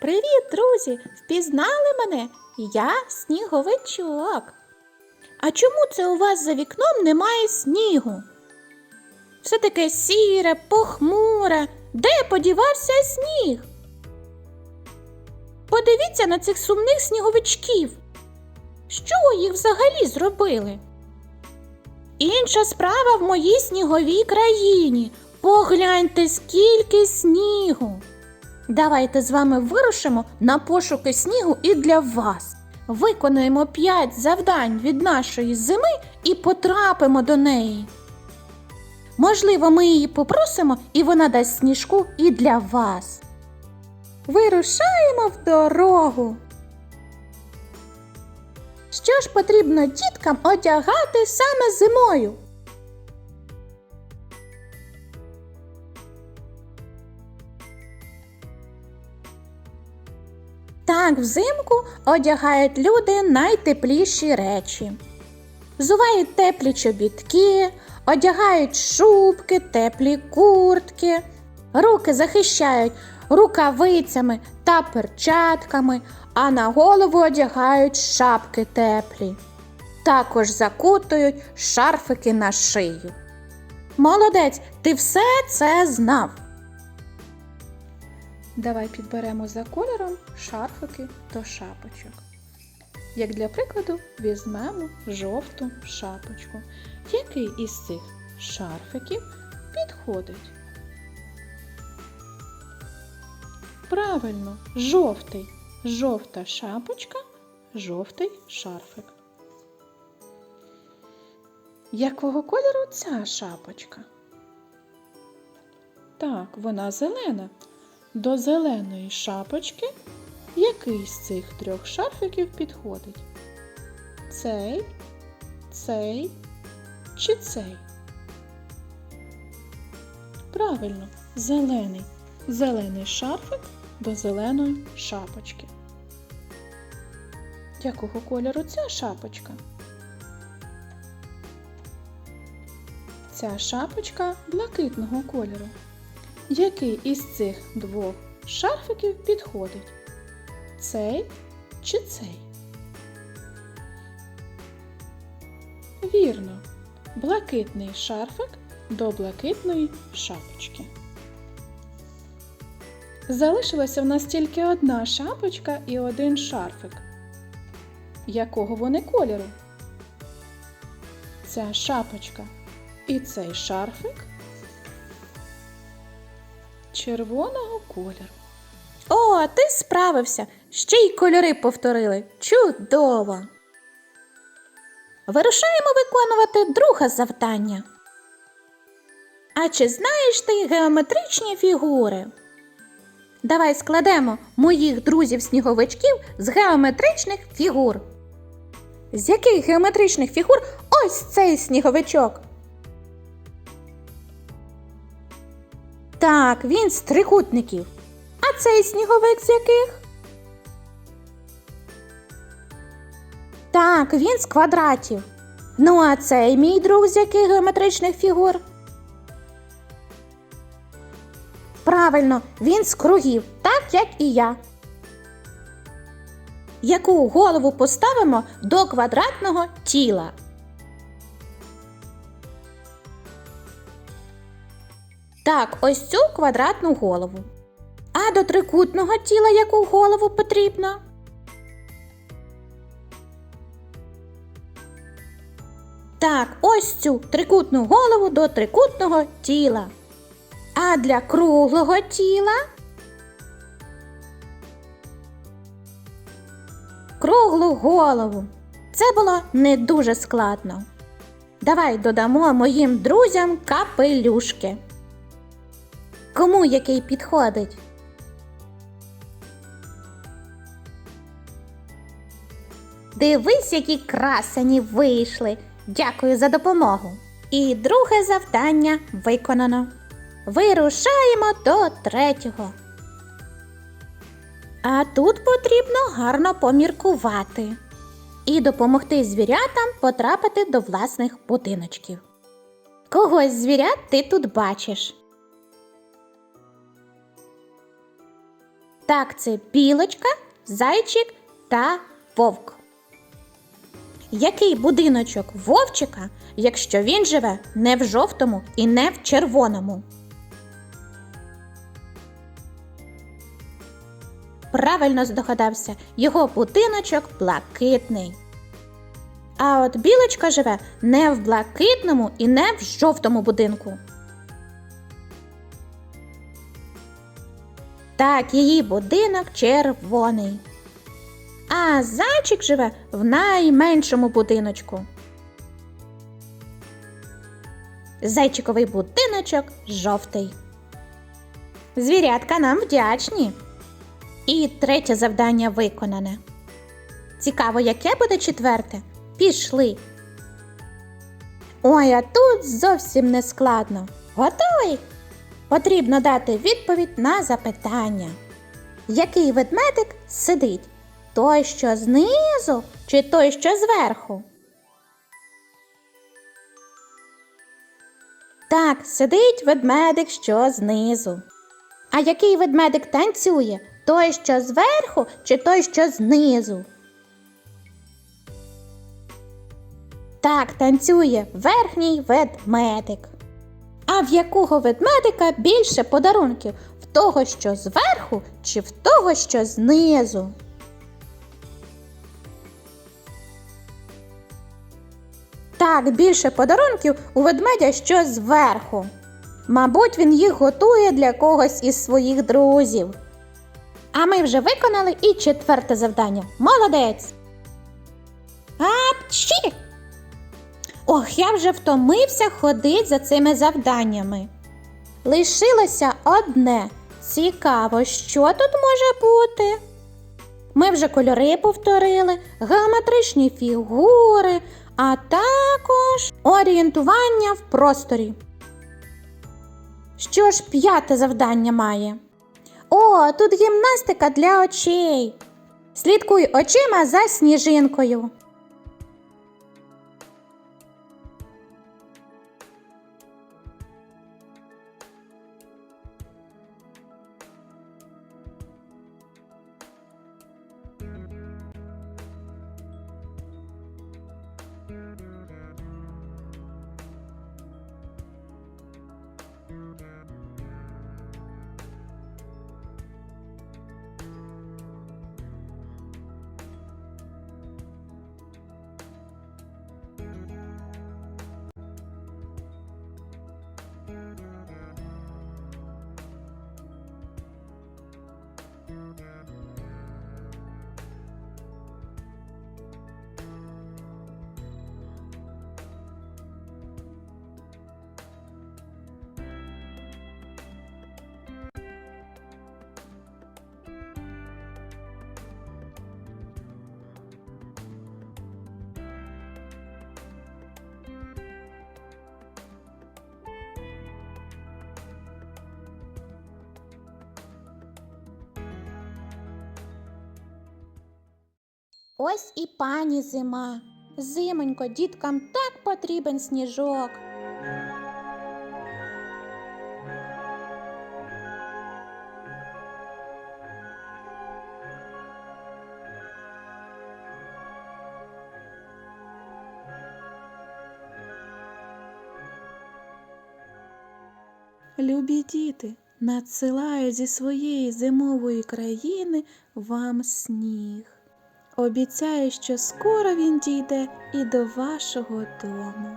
Привіт, друзі! Впізнали мене? Я сніговичок. А чому це у вас за вікном немає снігу? Все таке сіре, похмуре. Де подівався сніг? Подивіться на цих сумних сніговичків. Що їх взагалі зробили? Інша справа в моїй сніговій країні. Погляньте, скільки снігу. Давайте з вами вирушимо на пошуки снігу і для вас. Виконаємо 5 завдань від нашої зими і потрапимо до неї. Можливо, ми її попросимо, і вона дасть сніжку і для вас. Вирушаємо в дорогу. Що ж потрібно діткам одягати саме зимою? Так, взимку одягають люди найтепліші речі. Зувають теплі чобітки, одягають шубки, теплі куртки, руки захищають рукавицями та перчатками, а на голову одягають шапки теплі. Також закутують шарфики на шию. Молодець, ти все це знав. Давай підберемо за кольором шарфики до шапочок. Як для прикладу, візьмемо жовту шапочку. Який із цих шарфиків підходить? Правильно, жовтий. Жовта шапочка, жовтий шарфик. Якого кольору ця шапочка? Так, вона зелена. До зеленої шапочки який з цих трьох шарфиків підходить? Цей, цей чи цей? Правильно, зелений. Зелений шарфик до зеленої шапочки. Якого кольору ця шапочка? Ця шапочка блакитного кольору. Який із цих двох шарфиків підходить? Цей чи цей? Вірно, блакитний шарфик до блакитної шапочки. Залишилася в нас тільки одна шапочка і один шарфик. Якого вони кольору? Ця шапочка і цей шарфик червоного кольору. О, ти справився! Ще й кольори повторили. Чудово! Вирушаємо виконувати друге завдання. А чи знаєш ти геометричні фігури? Давай складемо моїх друзів-сніговичків з геометричних фігур. З яких геометричних фігур ось цей сніговичок? Так, він з трикутників. А цей сніговик з яких? Так, він з квадратів. Ну, а цей мій друг з яких геометричних фігур? Правильно, він з кругів, так як і я. Яку голову поставимо до квадратного тіла? Так, ось цю квадратну голову. А до трикутного тіла яку голову потрібно? Так, ось цю трикутну голову до трикутного тіла. А для круглого тіла? Круглу голову. Це було не дуже складно. Давай додамо моїм друзям капелюшки. Кому який підходить? Дивись, які красені вийшли. Дякую за допомогу. І друге завдання виконано. Вирушаємо до третього. А тут потрібно гарно поміркувати і допомогти звірятам потрапити до власних будиночків. Когось звірят ти тут бачиш. Так, це білочка, зайчик та вовк. Який будиночок вовчика, якщо він живе не в жовтому і не в червоному? Правильно здогадався, його будиночок блакитний. А от білочка живе не в блакитному і не в жовтому будинку. Так, її будинок червоний. А зайчик живе в найменшому будиночку. Зайчиковий будиночок жовтий. Звірятка нам вдячні. І третє завдання виконане. Цікаво, яке буде четверте? Пішли. Ой, а тут зовсім не складно. Готовий? Потрібно дати відповідь на запитання. Який ведмедик сидить? Той, що знизу, чи той, що зверху? Так, сидить ведмедик, що знизу. А який ведмедик танцює? Той, що зверху, чи той, що знизу? Так, танцює верхній ведмедик. А в якого ведмедика більше подарунків? В того, що зверху, чи в того, що знизу? Так, більше подарунків у ведмедя, що зверху. Мабуть, він їх готує для когось із своїх друзів. А ми вже виконали і четверте завдання. Молодець! Апчі! Ох, я вже втомився ходити за цими завданнями. Лишилося одне. Цікаво, що тут може бути? Ми вже кольори повторили, геометричні фігури, а також орієнтування в просторі. Що ж п'яте завдання має? О, тут гімнастика для очей. Слідкуй очима за сніжинкою. Ось і пані зима. Зимонько, діткам так потрібен сніжок. Любі діти, надсилаю зі своєї зимової країни вам сніг. Обіцяю, що скоро він дійде і до вашого дому.